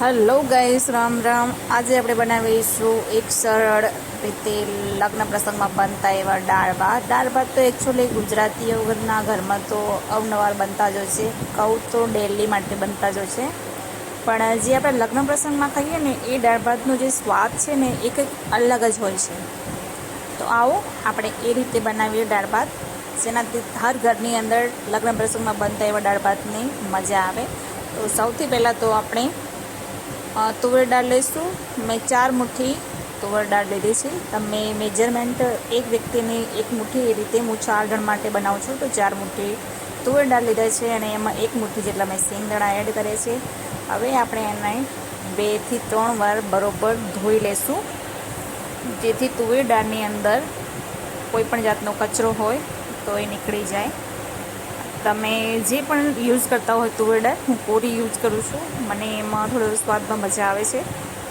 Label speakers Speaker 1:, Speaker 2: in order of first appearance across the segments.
Speaker 1: Hello guys Ram Ram. આજે આપણે બનાવીશું એક સરળ રીતે લગ્ન પ્રસંગમાં બનતા એવા દાળ ભાત. દાળ ભાત તો એકચ્યુઅલી ગુજરાતીઓના ઘરમાં તો અવનવાર બનતા જ હોય છે. કહું તો ડેલી માટે બનતા જ હોય છે. પણ જે આપણે લગ્ન પ્રસંગમાં ખાઈએ ને, એ દાળ ભાતનો જે સ્વાદ છે ને, એ કંઈક અલગ જ હોય છે. તો આવો, આપણે એ રીતે બનાવીએ દાળ ભાત. જેનાથી હર ઘરની અંદર લગ્ન પ્રસંગમાં બનતા એવા દાળ ભાતની મજા આવે. તો સૌથી પહેલાં તો આપણે તુવેર દાળ લઈશું. મેં ચાર મુઠ્ઠી તુવેર દાળ લીધી છે. તમે મેજરમેન્ટ એક વ્યક્તિની એક મુઠ્ઠી એ રીતે હું ચાર જણ માટે બનાવું છું. તો ચાર મુઠ્ઠી તુવેર દાળ લીધા છે અને એમાં એક મુઠ્ઠી જેટલા મેં સિંગદાણા એડ કરે છે. હવે આપણે એને બેથી ત્રણ વાર બરોબર ધોઈ લેશું. જેથી તુવેર દાળની અંદર કોઈ પણ જાતનો કચરો હોય તો એ નીકળી જાય. તમે જે પણ યુઝ કરતા હોય તુવેર દાળ હું કોરી યુઝ કરું છું. મને એમાં થોડો સ્વાદમાં મજા આવે છે.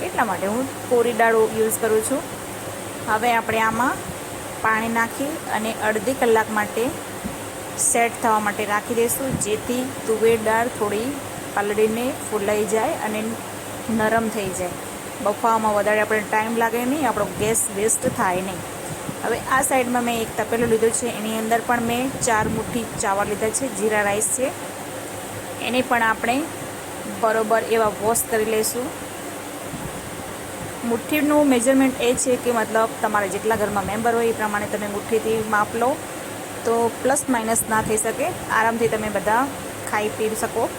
Speaker 1: એટલા માટે હું કોરી દાળ યુઝ કરું છું. હવે આપણે આમાં પાણી નાખી અને અડધી કલાક માટે સેટ થવા માટે રાખી દઈશું, જેથી તુવેર દાળ થોડી પલળીને ફૂલાઈ જાય અને નરમ થઈ જાય. બફાવામાં વધારે આપણે ટાઈમ લાગે નહીં, આપણો ગેસ વેસ્ટ થાય નહીં. હવે આ સાઈડમાં મેં એક તપેલું લીધું છે. એની અંદર પણ મેં ચાર મુઠ્ઠી ચાવલ લીધા છે. જીરા રાઈસ છે. એને પણ આપણે બરોબર એવા વોશ કરી લઈશું. મુઠ્ઠીનું મેજરમેન્ટ એ છે કે મતલબ તમારા જેટલા ઘરમાં મેમ્બર હોય એ પ્રમાણે તમે મુઠ્ઠીથી માપ લો. તો પ્લસ માઇનસ ના થઈ શકે. આરામથી તમે બધા ખાઈ પી શકો.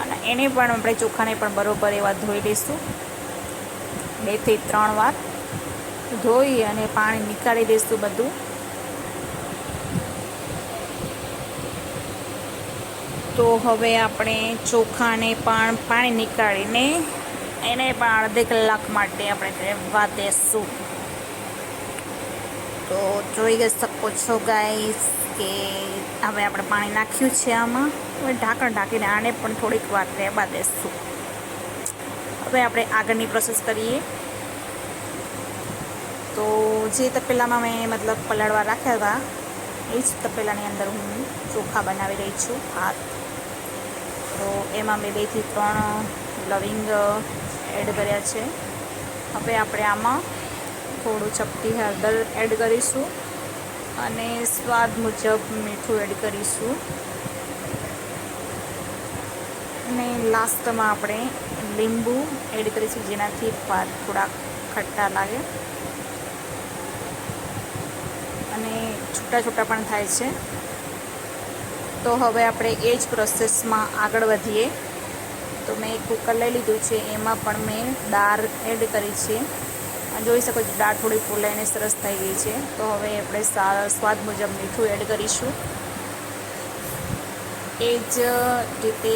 Speaker 1: અને એને પણ આપણે ચોખાને પણ બરોબર એવા ધોઈ લઈશું. બેથી ત્રણ વાર. ધોઈ અને પાણી નીકાળી દઈશું બધું. તો હવે આપણે ચોખાને પણ પાણી નીકાળીને એને પણ અડધી કલાક માટે આપણે રહેવા દેશું. તો જોઈ શકો છો ગાઈસ કે હવે આપણે પાણી નાખ્યું છે આમાં. હવે ઢાંકણ ઢાંકીને આને પણ થોડીક વાર રહેવા દેશું. હવે આપણે આગળની પ્રોસેસ કરીએ. તો જે તપેલામાં મેં મતલબ પલાળવા રાખ્યા હતા, એ જ તપેલાની અંદર હું ચોખા બનાવી રહી છું, ભાત. તો એમાં મેં બેથી ત્રણ લવિંગ એડ કર્યા છે. હવે આપણે આમાં થોડું ચપટી હળદર એડ કરીશું અને સ્વાદ મુજબ મીઠું એડ કરીશું. અને લાસ્ટમાં આપણે લીંબુ એડ કરીશું, જેનાથી થોડાક ખટ્ટા લાગે. અને છૂટા છૂટા પણ થાય છે. તો હવે આપણે એ જ પ્રોસેસમાં આગળ વધીએ. તો મેં એક કુકર લઈ લીધું છે, એમાં પણ મેં દાળ એડ કરી છે. જોઈ શકો છો, દાળ થોડી ફૂલાઈને સરસ થઈ ગઈ છે. તો હવે આપણે સ્વાદ મુજબ મીઠું એડ કરીશું. એ જ રીતે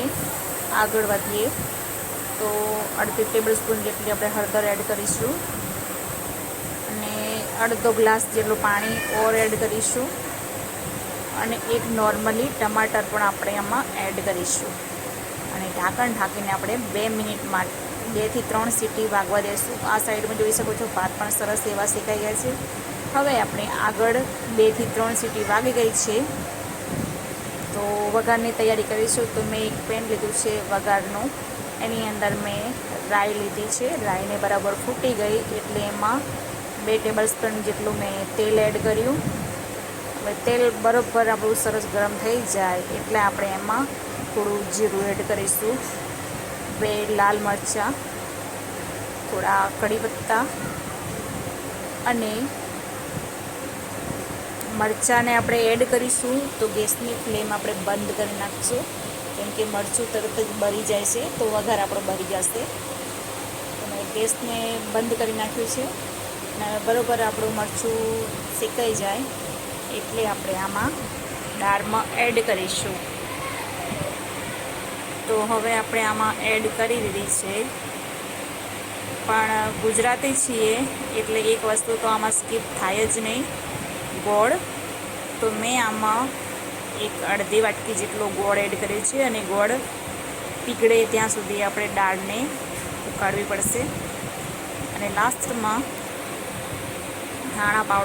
Speaker 1: આગળ વધીએ. તો અડધી ટેબલ સ્પૂન જેટલી આપણે હળદર એડ કરીશું. અડધો ગ્લાસ જેટલું પાણી ઓર એડ કરીશું. અને એક નોર્મલી ટમાટર પણ આપણે આમાં એડ કરીશું. અને ઢાંકણ ઢાંકીને આપણે બે મિનિટમાં બેથી ત્રણ સીટી વાગવા દઈશું આ સાઈડમાં જોઈ શકો છો ભાત પણ સરસ એવા શેકાઈ ગયા છે. હવે આપણે આગળ બેથી ત્રણ સીટી વાગી ગઈ છે. તો વઘારની તૈયારી કરીશું. તો મેં એક પેન લીધું છે વઘારનું. એની અંદર મેં રાઈ લીધી છે. રાઈને બરાબર ફૂટી ગઈ એટલે એમાં બે ટેબલ સ્પૂન જેટલું મેં તેલ એડ કર્યું. હવે તેલ બરાબર આપણું સરસ ગરમ થઈ જાય એટલે આપણે એમાં થોડું જીરું એડ કરીશું. બે લાલ મરચાં, થોડા કઢી પત્તા અને મરચાંને આપણે એડ કરીશું તો ગેસની ફ્લેમ આપણે બંધ કરી નાખશું. કેમ કે મરચું તરત જ બળી જાય છે તો વઘાર આપણો બળી જશે. અને ગેસને બંધ કરી નાખ્યું છે. બરાબર આપણું મરચું શેકાઈ જાય એટલે આપણે આમાં દાળમાં એડ કરીશું. તો હવે આપણે આમાં એડ કરી દીધી છે. પણ ગુજરાતી છીએ, એટલે એક વસ્તુ તો આમાં સ્કીપ થાય જ નહીં. ગોળ. તો મેં આમાં એક અડધી વાટકી જેટલો ગોળ એડ કર્યો છે અને ગોળ પીગળે ત્યાં સુધી આપણે દાળને ઉકાળવી પડશે. અને લાસ્ટમાં 他那包